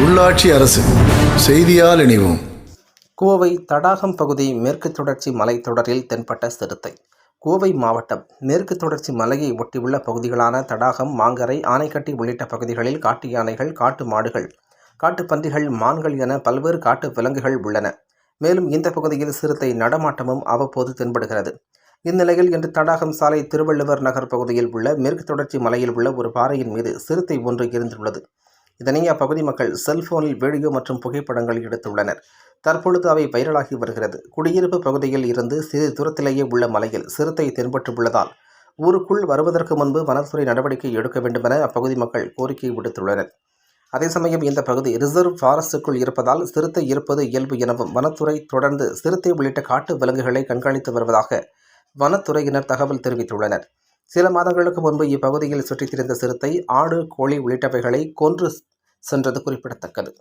உள்ளாட்சி அரசு செய்தியால் இணைவோம். கோவை தடாகம் பகுதி மேற்கு தொடர்ச்சி மலைத்தொடரில் தென்பட்ட சிறுத்தை. கோவை மாவட்டம் மேற்கு தொடர்ச்சி மலையை ஒட்டியுள்ள பகுதிகளான தடாகம் மாங்கரை ஆனைக்கட்டி உள்ளிட்ட பகுதிகளில் காட்டு யானைகள் காட்டு மாடுகள் காட்டுப் பன்றிகள் மான்கள் என பல்வேறு காட்டு விலங்குகள் உள்ளன. மேலும் இந்த பகுதியில் சிறுத்தை நடமாட்டமும் அவ்வப்போது தென்படுகிறது. இந்நிலையில் இன்று தடாகம் சாலை திருவள்ளுவர் நகர் பகுதியில் உள்ள மேற்கு தொடர்ச்சி மலையில் உள்ள ஒரு பாறையின் மீது சிறுத்தை ஒன்று இருந்துள்ளது இதனை அப்பகுதி மக்கள் செல்போனில் வீடியோ மற்றும் புகைப்படங்கள் எடுத்துள்ளனர். தற்பொழுது அவை வைரலாகி வருகிறது. குடியிருப்பு பகுதியில் இருந்து சிறு தூரத்திலேயே உள்ள மலையில் சிறுத்தை தென்பட்டுள்ளதால் ஊருக்குள் வருவதற்கு முன்பு வனத்துறை நடவடிக்கை எடுக்க வேண்டுமென அப்பகுதி மக்கள் கோரிக்கை விடுத்துள்ளனர். அதே சமயம் இந்த பகுதி ரிசர்வ் ஃபாரஸ்டுக்குள் இருப்பதால் சிறுத்தை இருப்பது இயல்பு எனவும் வனத்துறை தொடர்ந்து சிறுத்தை உள்ளிட்ட காட்டு விலங்குகளை கண்காணித்து வருவதாக வனத்துறையினர் தகவல் தெரிவித்துள்ளனர். சில மாதங்களுக்கு முன்பு இப்பகுதியில் சுற்றித் திரிந்த சிறுத்தை ஆடு கோழி உள்ளிட்டவைகளை கொன்று சென்றது குறிப்பிடத்தக்கது.